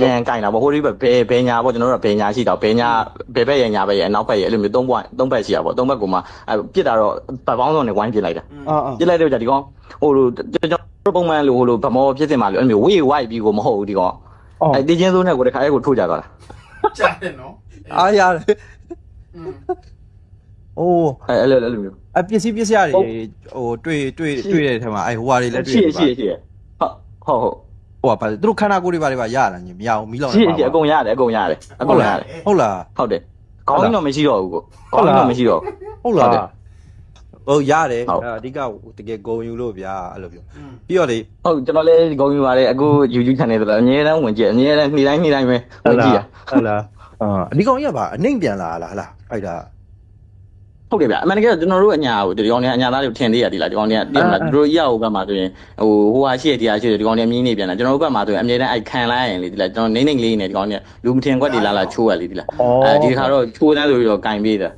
ပြန်ကင်တာပေါ့ဟိုဒီဘက်ဘယ်ဘယ်ညာပေါ့ကျွန်တော်တို့ကဘယ်ညာရှိတော့ဘယ်ညာဘယ်ဘက်ရညာဘက်ရအနောက်ဘက်ရအဲ့လိုမျိုး3ဘက်3ဘက်ရှိတာပေါ့3ဘက်ကိုမှအဲပြစ်တာတော့ပတ်ပေါင်းစုံနဲ့ဝိုင်းပြစ်လိုက်တာ အော်အော် ပြစ်လိုက်တော့じゃဒီကောင်ဟိုလိုကျွန်တော်ပုံမှန်လိုဟိုလိုဗမောဖြစ်စင်မှာလို့အဲ့လိုမျိုးဝေးဝိုက်ပြီးကိုမဟုတ်ဘူးဒီကောင် အော် အဲ့တီချင်းစိုးနဲ့ကိုတခါအဲ့ကိုထိုးကြသွားတာ ကြားတယ်နော် အားရတယ် อืม အိုးအဲ့အဲ့လိုအဲ့လိုမျိုးအပစ္စည်းပစ္စည်းတွေဟိုတွေ့တွေ့တွေ့တဲ့ထဲမှာအဲ့ဟိုဟာတွေလည်းတွေ့ရှိရရှိပါရှိဟုတ်ဟုတ်ဟုတ်ဟိုဟာပါသူတို့ခန္ဓာကိုယ်တွေပါတွေပါရတာညမရအောင်မီးလောင်ရှိနေရှိအကုန်ရတယ်အကုန်ရတယ်အကုန်ရတယ်ဟုတ်လားဟုတ်တယ်ကောင်းရင်တော့မရှိတော့ဘူးကိုဟုတ်ကောင်းလားရင်တော့မရှိတော့ဘူးဟုတ်လားဟုတ်တယ်ဟုတ်ရတယ်ဟုတ်အဓိကတကယ်ဂုံယူလို့ဗျာအဲ့လိုပြောอืมပြီးတော့လေဟုတ်ကျွန်တော်လည်းဂုဏ်ယူပါတယ်အခု YouTube channel ဆိုတော့အငြင်းတန်းဝင်ကြည့်အငြင်းတန်းနေ့တိုင်းနေ့တိုင်းပဲဝင်ကြည့်ရဟုတ်လားအာအဒီကောင်ကြီးကပါအနှိမ့်ပြန်လာလားဟလားအဲ့ဒါ ဟဟုတ်တယ်ဗျအမှန်တကယ်ကျွန်တော်တို့အညာကိုဒီကောင်တွေအညာသားတွေကိုထင်သေးရဒီလားဒီကောင်တွေကတည်မလားသူတို့ရောက်ဘက်မှာဆိုရင်ဟိုဟိုဟာရှိရတရားရှိတယ်ဒီကောင်တွေမြင်းနေပြန်တာကျွန်တော်တို့ဘက်မှာဆိုရင်အမြဲတမ်းအဲ့ခံလိုက်ရင်လေဒီလားကျွန်တော်နေနေကလေးနေဒီကောင်တွေလူမထင်ခွက်တွေလာလာချိုးရလေဒီလားအဲဒီခါတော့ချိုးတန်းဆိုပြီးတော့ကင်ပြေးတာ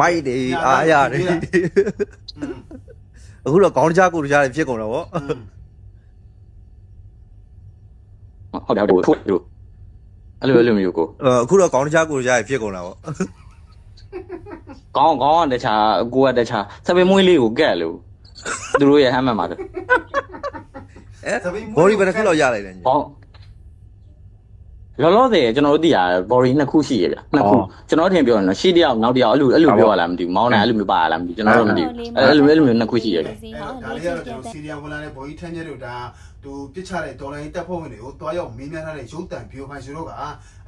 မိုက်တယ်အားရတယ်အခုတော့ကောင်းကြကိုကြားဖြစ်ကုန်တော့ဗောဟုတ်တယ်ဟုတ်တယ်ထိုးလို့အဲ့လိုအဲ့လိုမျိုးကိုအခုတော့ကောင်းကြကိုကြားဖြစ်ကုန်တာဗော ကောင်းကောင်းကတခြားကိုကတခြားစပင်းမွေးလေးကိုကက်လို့သူတို့ရဲ့ဟမ်းမှန်ပါတယ်အဲဘော်ဒီဘယ်နှခုလောက်ရလိုက်လဲညီဟောလောလောဆယ်ကျွန်တော်တို့သိရ body နှစ်ခုရှိရဗျနှစ်ခုကျွန်တော်ထင်ပြောရင်တော့ရှေ့တစ်ယောက်နောက်တစ်ယောက်အဲ့လိုအဲ့လိုပြောရလားမသိဘူးမောင်းတယ်အဲ့လိုမျိုးပါလားမသိဘူးကျွန်တော်တို့မသိဘူးအဲ့လိုအဲ့လိုမျိုးနှစ်ခုရှိရတယ်အဲ့တော့ဒါလေးကတော့ကျွန်တော်စီရီယံဝင်လာတဲ့ဘော်ကြီးထန်းကျဲတို့ဒါသူပြစ်ချတဲ့ဒေါ်လာရေးတက်ဖို့ဝင်တွေကိုတွားရောက်မင်းများထားတဲ့ရုပ်တံဗီဒီယိုဖိုင်ဆိုတော့က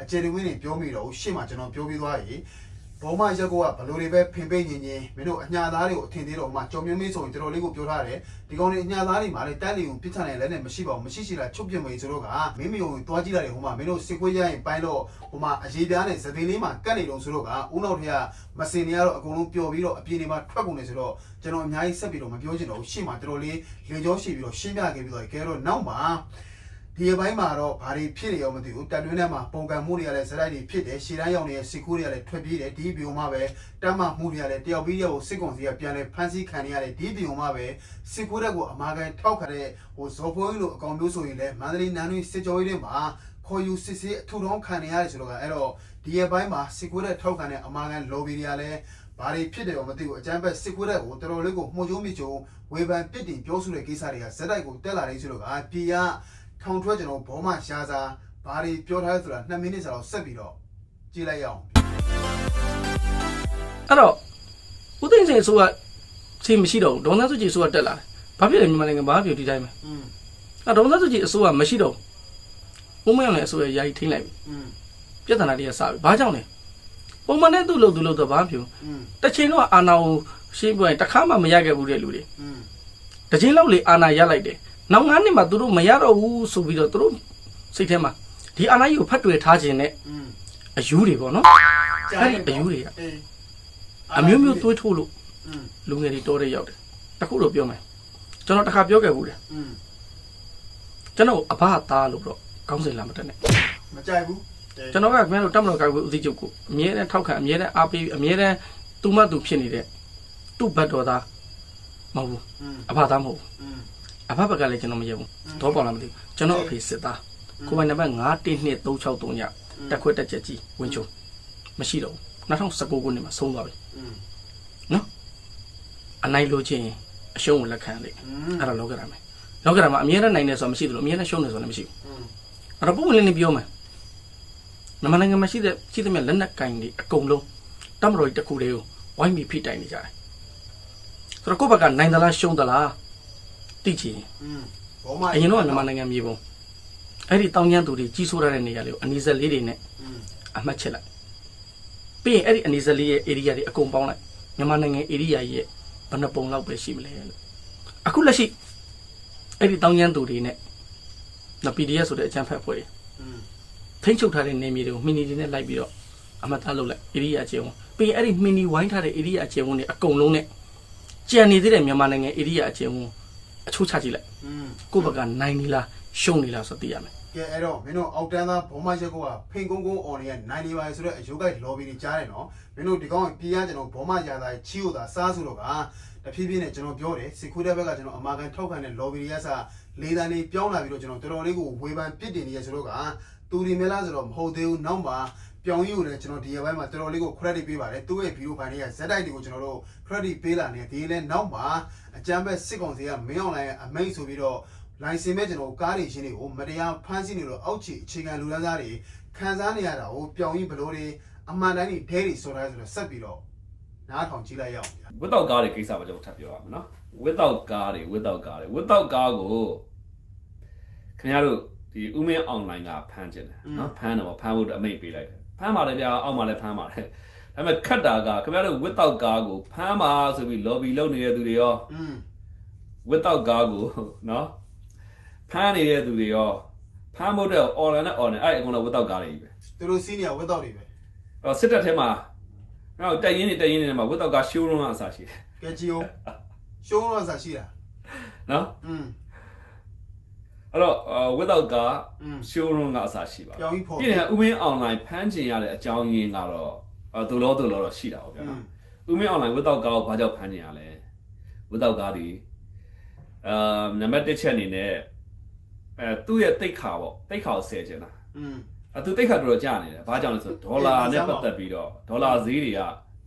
အကျယ်တဝင်းတွေပြောမိတော့ရှေ့မှာကျွန်တော်ပြောပြီးသွားပြီ ဘောမရက်ကောကဘလို့တွေပဲဖင်ပိတ်ညင်ညင်မင်းတို့အညာသားတွေကိုအထင်သေးတော့မှကြော်မြင်းမင်းဆိုရင်တော်တော်လေးကိုပြောထားတယ်ဒီကောင်တွေအညာသားတွေမှာလေတန်းလီကိုပြစ်ချနိုင်လဲနဲ့မရှိပါဘူးမရှိရှိလားချုပ်ပြမေဆိုတော့ကမင်းမယုံတွားကြည့်လိုက်တယ်ဟိုမှာမင်းတို့စစ်ခွေးရရင်ပိုင်းတော့ဟိုမှာအရေးပြားနဲ့သပင်းလေးမှာကတ်နေတော့ဆိုတော့ကဦးနောက်ထက်ကမစင်နေရတော့အကုန်လုံးပျော်ပြီးတော့အပြေနေမှာထွက်ကုန်နေဆိုတော့ကျွန်တော်အများကြီးဆက်ပြီးတော့မပြောချင်တော့ဘူးရှေ့မှာတော်တော်လေးလေကြောရှိပြီးတော့ရှင်းပြခဲ့ပြီးတော့ကဲတော့နောက်မှာ ဒီအပိုင်းမှာတော့ဘာတွေဖြစ်နေရောမသိဘူးတက်တွင်းထဲမှာပုံကံမှုတွေကလည်းဇက်တိုက်တွေဖြစ်တယ်ရှည်တန်းရောက်နေတဲ့စစ်ကူတွေကလည်းထွက်ပြေးတယ်ဒီဘီယုံမှာပဲတမ်းမမှုတွေကလည်းတယောက်ပြီးတယောက်ကိုစစ်ကောင်စီကပြန်လဲဖမ်းဆီးခံနေရတယ်ဒီဘီယုံမှာပဲစစ်ကူတက်ကိုအမာကန်ထောက်ခတဲ့ဟိုဇော်ဖိုးကြီးလိုအကောင်မျိုးဆိုရင်လည်းမန္တလေးနန်းတွင်းစစ်ကြောရေးတွေမှာခေါ်ယူစစ်ဆေးအထူထောင်းခံနေရတယ်ဆိုတော့ကအဲ့တော့ဒီအပိုင်းမှာစစ်ကူတက်ထောက်ခံတဲ့အမာကန် lobby တွေကလည်းဘာတွေဖြစ်တယ်ရောမသိဘူးအကြမ်းဖက်စစ်ကူတက်ကိုတော်တော်လေးကိုမှုချုံမိချုံဝေဖန်ပစ်တင်ပြောဆိုတဲ့ကိစ္စတွေကဇက်တိုက်ကိုတက်လာနေဆိုတော့ကပြည်က ထောင်ထွက်ကျွန်တော်ဘောမရှားစားဘာတွေပြောထားလဲဆိုတာ2မိနစ်ဆိုတော့ဆက်ပြီးတော့ကြည့်လိုက်ရအောင် အဲ့တော့ဦးသိန်းစိန်အစိုးရချိန်မရှိတော့ဘူးဒေါ်သားစုကြည်အစိုးရတက်လာတယ်ဘာဖြစ်လဲမြန်မာနိုင်ငံဘာဖြစ်ဒီတိုင်းပဲ อืม အဲ့ဒေါ်သားစုကြည်အစိုးရမရှိတော့ဘူးဘုံမယောင်လည်းအစိုးရယာယီထိမ့်လိုက်ပြီ อืม ပြဿနာတွေကစပြီဘာကြောင့်လဲပုံမှန်နဲ့သူ့လို့သူ့လို့တော့ဘာဖြစ် อืม တစ်ချိန်တော့အာနာကိုရှင်းပြရင်တစ်ခါမှမရခဲ့ဘူးတဲ့လူတွေ อืม တစ်ချိန်လောက်လေအာနာရလိုက်တယ် နောက်ငါးနှစ်မှသူတို့မရတော့ဘူးဆိုပြီးတော့သူတို့စိတ်ထဲမှာဒီအာဏာကြီးကိုဖတ်တွေ့ထားခြင်းနဲ့အယူတွေပေါ့နော်အဲ့ဒီအယူတွေကအမျိုးမျိုးတွေးထုတ်လို့လူငယ်တွေတော်တဲ့ရောက်တယ်တခုတော့ပြောမယ်ကျွန်တော်တခါပြောခဲ့ဘူးတယ်ကျွန်တော်အဘသားလို့တော့ကောင်းစင်လာမတက်နဲ့မကြိုက်ဘူးကျွန်တော်ကခင်ဗျားတို့တမလို့ကာကွယ်ဦးစီးချုပ်ကိုအမြဲတမ်းထောက်ခံအမြဲတမ်းအားပေးအမြဲတမ်းသူ့မသူဖြစ်နေတဲ့သူ့ဘတ်တော်သားမဟုတ်ဘူးအဘသားမဟုတ်ဘူး အဖဘက်ကလည်းကျွန်တော်မရက်ဘူးတော့ပေါက်လာမသိဘူးကျွန်တော်အဖေစစ်သားကိုပိုင်နံပါတ်912363ညတက်ခွက်တက်ချက်ကြီးဝင်းချုံမရှိတော့ဘူး2019ခုနှစ်မှာဆုံးသွားပြီနော်အနိုင်လိုချင်အရှုံးကိုလက်ခံလိုက်အဲ့ဒါလောကဓာတ်မယ်လောကဓာတ်မှာအမြဲတမ်းနိုင်တယ်ဆိုတာမရှိသလိုအမြဲတမ်းရှုံးတယ်ဆိုတာလည်းမရှိဘူးအဲ့တော့ပုံမှန်လေးနဲ့ပြောမယ်မြန်မာနိုင်ငံမှာရှိတဲ့ရှိသမျှလက်နက်ကင်တွေအကုန်လုံးတမတော်ကြီးတစ်ခုတည်းကိုဝိုင်းပြီးဖိတိုင်နေကြတယ်ဆိုတော့ကိုယ့်ဘက်ကနိုင်သလားရှုံးသလား တိချင်အရင်တော့မြန်မာနိုင်ငံမြေပုံအဲ့ဒီတောင်ကျန်းသူတွေကြီးစိုးရတဲ့နေရာလေးကိုအနီးဇက်လေးတွေနဲ့အမှတ်ချက်လိုက်ပြီးရင်အဲ့ဒီအနီးဇက်လေးရဲ့ area တွေအကုန်ပေါင်းလိုက်မြန်မာနိုင်ငံ area ရဲ့ဘယ်နှပုံလောက်ပဲရှိမလဲလို့အခုလက်ရှိအဲ့ဒီတောင်ကျန်းသူတွေနဲ့နပီဒီရဆိုတဲ့အချမ်းဖက်ဖွဲ့ထိမ့်ချုပ်ထားတဲ့နေမြေတွေကိုမီနီတွေနဲ့လိုက်ပြီးတော့အမှတ်သားလုပ်လိုက် area ချင်းဝန်ပြီးရင်အဲ့ဒီမီနီဝိုင်းထားတဲ့ area ချင်းဝန်တွေအကုန်လုံးနဲ့ကြံနေသေးတဲ့မြန်မာနိုင်ငံ area ချင်းဝန် အချိုးချကြည့်လိုက်อืมကိုယ့်ဘက်ကနိုင်နေလားရှုံးနေလားဆိုသိရမယ်ကဲအဲ့တော့မင်းတို့အောက်တန်းသားဘောမရက်ကောကဖိန်ကုန်းကုန်းအော်နေရနိုင်နေပါလေဆိုတော့အယုတ်ကိုက် lobby တွေကြားတယ်နော်မင်းတို့ဒီကောင်ပြည်ရကျွန်တော်ဘောမရတာချီကိုသာစားဆိုတော့ကတဖြည်းဖြည်းနဲ့ကျွန်တော်ပြောတယ်စစ်ခွေးတဲ့ဘက်ကကျွန်တော်အမာကန်ထောက်ခံတဲ့ lobby တွေကစလေးတန်းလေးပြောင်းလာပြီးတော့ကျွန်တော်တော်တော်လေးကိုဝေဖန်ပစ်တင်နေရဆိုတော့ကသူဒီမဲလားဆိုတော့မဟုတ်သေးဘူးနောက်မှာ ပြောင်းကြီးကိုလည်းကျွန်တော်ဒီရက်ပိုင်းမှာတော်တော်လေးကို credit ပေးပါတယ်သူ့ရဲ့ဗီဒီယိုဖိုင်တွေကဇက်တိုက်တွေကိုကျွန်တော်တို့ credit ပေးလာနေဒီလည်းနောက်မှာအကြမ်းဖက်စစ်ကောင်စီကမင်းအောင်လိုင်းရဲ့အမိန့်ဆိုပြီးတော့လိုင်စင်မဲ့ကျွန်တော်ကားတွေရှင်းတွေကိုမတရားဖမ်းဆီးနေလို့အောက်ခြေအခြေခံလူတန်းစားတွေခံစားနေရတာကိုပြောင်းရင်ဘလို့တွေအမှန်တိုင်းတွေဒဲတွေဆိုထားဆိုတော့ဆက်ပြီးတော့နားထောင်ကြည့်လိုက်ရအောင်ဗျာ without ကားတွေကိစ္စပဲကျွန်တော်ထပ်ပြောရမယ်နော် without ကားတွေ without ကားတွေ without ကားကိုခင်ဗျားတို့ဒီဥမင်း online ကဖမ်းခြင်းတယ်နော်ဖမ်းတယ်ပေါ့ဖမ်းဖို့အတွက်အမိန့်ပေးလိုက်တယ် ဖမ်းပါတယ်ဗျာအောက်မှာလည်းဖမ်းပါတယ်ဒါပေမဲ့ခတ်တာကခင်ဗျားတို့ဝစ်တောက်ကားကိုဖမ်းပါဆိုပြီး lobby လုပ်နေတဲ့သူတွေရောဝစ်တောက်ကားကိုနော်ဖမ်းနေတဲ့သူတွေရောဖမ်းဖို့အတွက် online နဲ့ online အဲ့အကုန်လုံးဝစ်တောက်ကားတွေကြီးပဲသူတို့ senior ဝစ်တောက်တွေပဲအော်စစ်တပ်ထဲမှာနောက်တက်ရင်တွေတက်ရင်တွေမှာဝစ်တောက်ကား showroom အစားရှိတယ်ကဲဂျီယို showroom အစားရှိတာနော်อืม အဲ့တော့ဝတ်တော့က อืม ရှိုးရုံးကအစားရှိပါ ပြောင်းပြီးဖော် ပြည်နယ်ဥမင်း online ဖမ်းချင်ရတဲ့အကြောင်းရင်းကတော့အဲဒုလောဒုလောတော့ရှိတာပေါ့ဗျာနော်ဥမင်း online ဝတ်တော့ကားကိုဘာကြောင့်ဖမ်းချင်ရလဲဝတ်တော့ကားဒီအာနံပါတ်1ချက်အနေနဲ့အဲသူ့ရဲ့တိတ်ခါပေါ့တိတ်ခါကိုဆယ်ချင်တာ อืม အသူတိတ်ခါတော်တော်ကြာနေတယ်ဘာကြောင့်လဲဆိုတော့ဒေါ်လာနဲ့ပတ်သက်ပြီးတော့ဒေါ်လာဈေးတွေက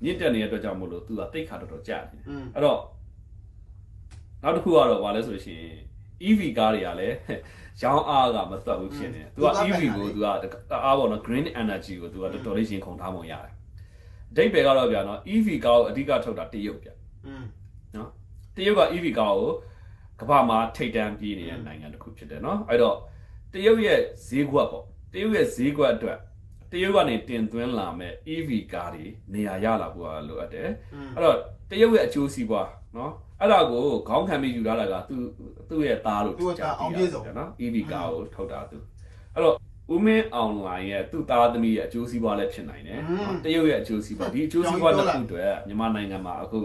မြင့်တက်နေတဲ့အတွက်ကြောင့်မို့လို့သူကတိတ်ခါတော်တော်ကြာနေတယ် อืม အဲ့တော့နောက်တစ်ခုကတော့ဗာလဲဆိုလို့ရှိရင် EV ကားတွေကလည်းရောင်းအားကမသက်ဘူးဖြစ်နေတယ်။ तू က EV ကို तू ကအားပေါ့နော် green energy ကို तू ကတော်တော်လေးရင်ခုန်ထားပုံရတယ်။အဓိပ္ပာယ်ကတော့ဗျာနော် EV ကားကိုအဓိကထုတ်တာတရုတ်ဗျ။อืมနော်တရုတ်က EV ကားကိုကမ္ဘာမှာထိပ်တန်းပြေးနေတဲ့နိုင်ငံတစ်ခုဖြစ်တယ်နော်။အဲ့တော့တရုတ်ရဲ့ဈေးကွက်ပေါ့တရုတ်ရဲ့ဈေးကွက်အတွက်တရုတ်ကနေတင်သွင်းလာမဲ့ EV ကားတွေနေရာရလာဖို့လိုအပ်တယ်။အဲ့တော့တရုတ်ရဲ့အကျိုးစီးပွားနော်။ အဲ့ဒါကိုခေါင်းခံပြီးယူထားတာကသူသူ့ရဲ့သားလို့သူ့ရဲ့သားအောင်ပြေဆုံးနော် EV ကားကိုထုတ်တာသူအဲ့တော့ဦးမင်းအောင်လိုင်းရဲ့သူ့သားသမီးရဲ့အကျိုးစီးပွားလည်းဖြစ်နိုင်တယ်နော်တရုတ်ရဲ့အကျိုးစီးပွားဒီအကျိုးစီးပွားတစ်ခုတည်းမြန်မာနိုင်ငံမှာအခု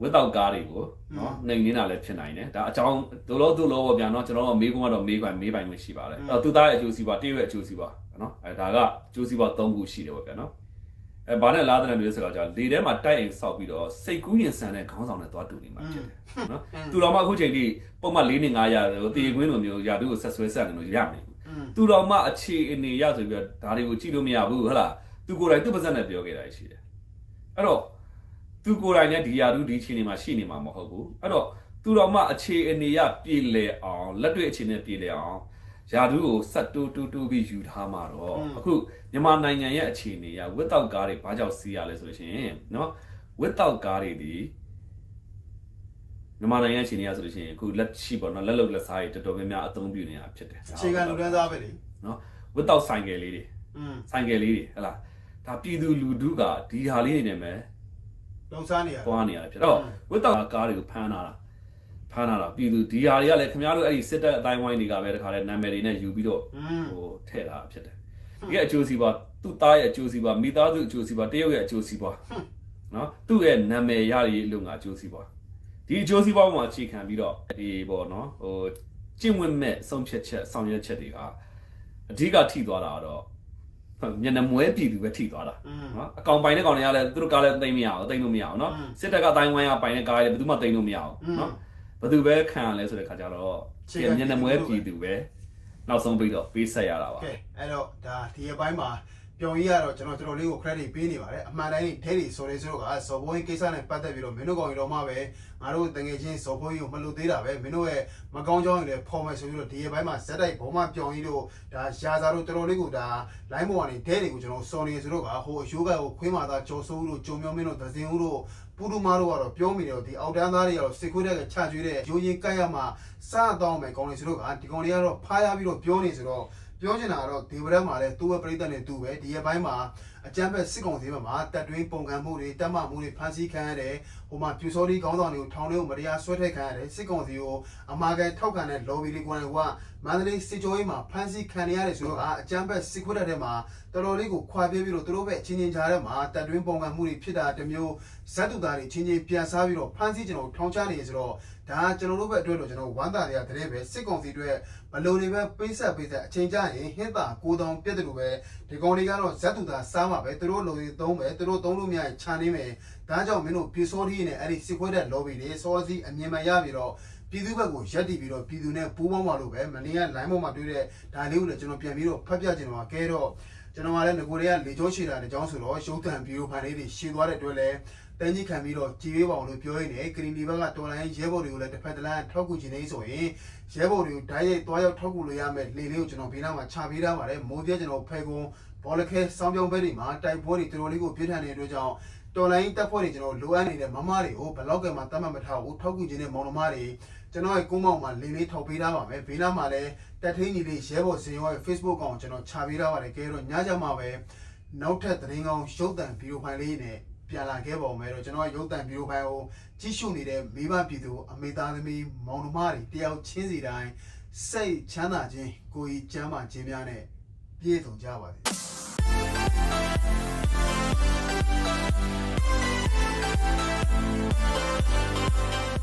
ဝတ်တော့ကားတွေကိုနော်နှိမ်နေတာလည်းဖြစ်နိုင်တယ်ဒါအကြောင်းဒို့လို့ဒို့လို့ပေါ့ဗျာနော်ကျွန်တော်တို့မေးခွန်းကတော့မေးခွန်းမေးပိုင်ခွင့်ရှိပါတယ်အဲ့တော့သူသားရဲ့အကျိုးစီးပွားတရုတ်ရဲ့အကျိုးစီးပွားနော်အဲဒါကအကျိုးစီးပွား၃ခုရှိတယ်ပေါ့ဗျာနော် အဲဘာနဲ့လားတဲ့လူတွေဆိုတော့ကြာလေထဲမှာတိုက်ရင်ဆောက်ပြီးတော့စိတ်ကူးရင်ဆန်တဲ့ခေါင်းဆောင်နဲ့သွားတူနေမှာဖြစ်တယ်နော်သူတော်မှအခုချိန်ထိပုံမှန်၄နေ9ရာတေခွင်းလိုမျိုးယာတူကိုဆက်ဆွဲဆက်နေလို့ရမယ်อืมသူတော်မှအခြေအနေရဆိုပြီးတော့ဒါတွေကိုကြည့်လို့မရဘူးဟုတ်လားသူကိုယ်တိုင်သူ့ပါဇက်နဲ့ပြောခဲ့တာရှိတယ်အဲ့တော့သူကိုယ်တိုင်နဲ့ဒီယာတူဒီအခြေအနေမှာရှိနေမှာမဟုတ်ဘူးအဲ့တော့သူတော်မှအခြေအနေရပြည်လေအောင်လက်တွေ့အခြေအနေပြည်လေအောင် ယာတူကိုဆက်တူတူတူပြီးယူထားမှာတော့အခုမြန်မာနိုင်ငံရဲ့အခြေအနေရဝတ်တောက်ကားတွေဘာကြောင့်စီးရလဲဆိုလို့ရှိရင်နော်ဝတ်တောက်ကားတွေဒီမြန်မာနိုင်ငံအခြေအနေရဆိုလို့ရှိရင်အခုလက်ရှိပေါ့နော်လက်လုံလက်စားတွေတော်တော်များများအသုံးပြုနေတာဖြစ်တယ်အခြေခံလူတန်းစားပဲလေနော်ဝတ်တော့ဆိုင်ကယ်လေးတွေอืมဆိုင်ကယ်လေးတွေဟဟလားဒါပြည်သူလူထုကဒီဟာလေးတွေနဲ့ပဲလုံစားနေရသွားနေရတယ်ဖြစ်တော့ဝတ်တော့ကားတွေကိုဖမ်းလာတာ ဖမ်းလာတာပြည်သူဒီဟာတွေကလည်းခင်ဗျားတို့အဲ့ဒီစစ်တပ်အတိုင်းဝိုင်းတွေကပဲတခါလဲနာမည်တွေနဲ့ယူပြီးတော့ဟိုထည့်လာဖြစ်တယ်ဒီကအကျိုးစီးပွားသူ့သားရဲ့အကျိုးစီးပွားမိသားစုအကျိုးစီးပွားတရုတ်ရဲ့အကျိုးစီးပွားနော်သူ့ရဲ့နာမည်ရရေးလုံကအကျိုးစီးပွားဒီအကျိုးစီးပွားပေါ်မှာအခြေခံပြီးတော့ဒီပေါ့နော်ဟိုကျင့်ဝတ်မဲ့ဆုံးဖြတ်ချက်ဆောင်ရွက်ချက်တွေကအဓိကထိသွားတာတော့မျက်နှာမွဲပြည်သူပဲထိသွားတာနော်အကောင်ပိုင်တဲ့ကောင်တွေကလည်းသူတို့ကလည်းသိမ့်မရအောင်သိမ့်လို့မရအောင်နော်စစ်တပ်ကတိုင်းဝိုင်းကပိုင်တဲ့ကားလည်းဘယ်သူမှသိမ့်လို့မရအောင်နော် ဘယ်သူပဲခံရလဲဆိုတဲ့ခါကျတော့ခြေဒီခံမျက်နှာမွဲပြည်သူပဲနောက်ဆုံးပြီးတော့ပေးဆက်ရတာပါကဲအဲ့တော့ဒါဒီအပိုင်းမှာပြောင်းကြီးကတော့ကျွန်တော်တော်တော်လေးကို credit ပေးနေပါတယ်အမှန်တိုင်းထဲတွေဆိုလေဆိုတော့ကဇော်ဘိုးကြီးကိစ္စနဲ့ပတ်သက်ပြီးတော့မင်းတို့ကောင်ကြီးတော့မှပဲငါတို့တငယ်ချင်းဇော်ဘိုးကြီးကိုမလို့သေးတာပဲမင်းတို့ရဲ့မကောင်းကြောင်းတွေလည်းဖော်မယ်ဆိုပြီးတော့ဒီအပိုင်းမှာဇက်တိုက်ဘုံမပြောင်းကြီးတို့ဒါရာဇာတို့တော်တော်လေးကိုဒါ line ပေါ်ကနေထဲတွေကိုကျွန်တော်စော်နေဆိုတော့ကဟိုအယိုးကကိုခွင်းမာသားကြော်စိုးတို့ဂျုံမျိုးမင်းတို့သစင်ဦးတို့ ပူတူမာတို့ကတော့ပြောမိတယ်ဒီအောက်တန်းသားတွေကတော့စစ်ခွေးတဲ့ကချကျွေးတဲ့ရိုးရင်ကတ်ရမှာစတော့မယ်ကောင်းနေဆိုတော့ကဒီကောင်တွေကတော့ဖားရပြီးတော့ပြောနေဆိုတော့ပြောချင်တာကတော့ဒီဘရက်မှာလည်းသူ့ရဲ့ပြိဿနဲ့သူ့ပဲဒီရဲ့ဘိုင်းမှာအကြမ်းဖက်စစ်ကောင်စီဘက်မှာတက်တွင်းပုံကံမှုတွေတက်မှမှုတွေဖမ်းဆီးခံရတယ်ဟိုမှာပြူစောဒီကောင်းဆောင်တွေကိုထောင်ထဲကိုမတရားဆွဲထည့်ခံရတယ်စစ်ကောင်စီကိုအမာကန်ထောက်ခံတဲ့ lobby တွေကိုယ်တိုင်ကမန္တလေးစစ်ကြောရေးမှာဖမ်းဆီးခံရရတယ်ဆိုတော့အကြမ်းဖက်စစ်ခွတ်တဲ့မှာတော်တော်လေးကိုခွာပြေးပြီးတော့သူတို့ပဲအချင်းချင်းကြားထဲမှာတက်တွင်းပုံကံမှုတွေဖြစ်တာတစ်မျိုးဇက်တူသားတွေချင်းချင်းပြန်စားပြီးတော့ဖမ်းဆီးကျွန်တော်ထောင်ချနေဆိုတော့ဒါကျွန်တော်တို့ဘက်အတွက်တော့ကျွန်တော်ဝမ်းသာတွေကတည်းပဲစစ်ကောင်စီအတွက်ဘလို့တွေပဲပေးဆက်ပေးဆက်အချိန်ကြရင်ဟင်းသာကိုတောင်ပြက်တယ်လို့ပဲဒီကောင်တွေကတော့ဇက်တူသာစားမှာပဲသူတို့လုံရင်သုံးမယ်သူတို့သုံးလို့မရရင်ခြံနေမယ်ဒါကြောင့်မင်းတို့ပြေစောထီးနဲ့အဲ့ဒီစစ်ခွဲတဲ့ lobby တွေစောစီအမြင်မှန်ရပြီးတော့ပြည်သူဘက်ကိုရက်တည်ပြီးတော့ပြည်သူနဲ့ပူးပေါင်းပါလို့ပဲမလင်းက line ပေါ်မှာတွေ့တဲ့ဒါလေးကိုလည်းကျွန်တော်ပြန်ပြီးတော့ဖတ်ပြချင်တော့ကဲတော့ကျွန်တော်ကလည်းငကိုတွေကလေကြောရှိတာတကြောင်းဆိုတော့ရုပ်တံဗီဒီယိုဖိုင်လေးတွေရှင်းသွားတဲ့အတွက်လည်း တန်းကြီးခံပြီးတော့ကြည်ပေးပါအောင်လို့ပြောရင်းနဲ့ဂရီနီဘက်ကတော်လိုင်းရဲဘော်တွေကိုလည်းတစ်ဖက်တစ်လမ်းထောက်ကူချင်နေဆိုရင်ရဲဘော်တွေကိုဓာတ်ရိုက်တွားရောက်ထောက်ကူလို့ရမယ်လေလေးကိုကျွန်တော်ဘေးနားမှာခြာပေးထားပါတယ်မိုးပြဲကျွန်တော်ဖဲကုန်းဘောလခဲစောင်းပြောင်းဘဲတွေမှာတိုက်ပွဲတွေတော်တော်လေးကိုပြင်းထန်နေတဲ့အတွက်ကြောင့်တော်လိုင်းတက်ဖွဲ့တွေကျွန်တော်လိုအပ်နေတဲ့မမတွေကိုဘလောက်ကမှာတတ်မှတ်မထားဘူးထောက်ကူခြင်းနဲ့မောင်နှမတွေကျွန်တော်ရဲ့ကုန်းမောင်မှာလေလေးထောက်ပေးထားပါမယ်ဘေးနားမှာလည်းတက်ထင်းကြီးလေးရဲဘော်စင်ရောရဲ့ Facebook ကောင်ကျွန်တော်ခြာပေးထားပါတယ်ကဲတော့ညကြမှာပဲနောက်ထပ်သတင်းကောင်းရုပ်သံဗီဒီယိုဖိုင်လေးနဲ့ ပြန်လာခဲ့ပါဦးမယ်တော့ကျွန်တော်ရုပ်သံဗီဒီယိုဖိုင်ကိုကြည့်ရှုနေတဲ့မိဘပြည်သူအမေသားသမီးမောင်နှမတွေတယောက်ချင်းစီတိုင်းစိတ်ချမ်းသာခြင်းကိုယ်ဤကျမ်းမာခြင်းများနဲ့ပြည့်စုံကြပါစေ။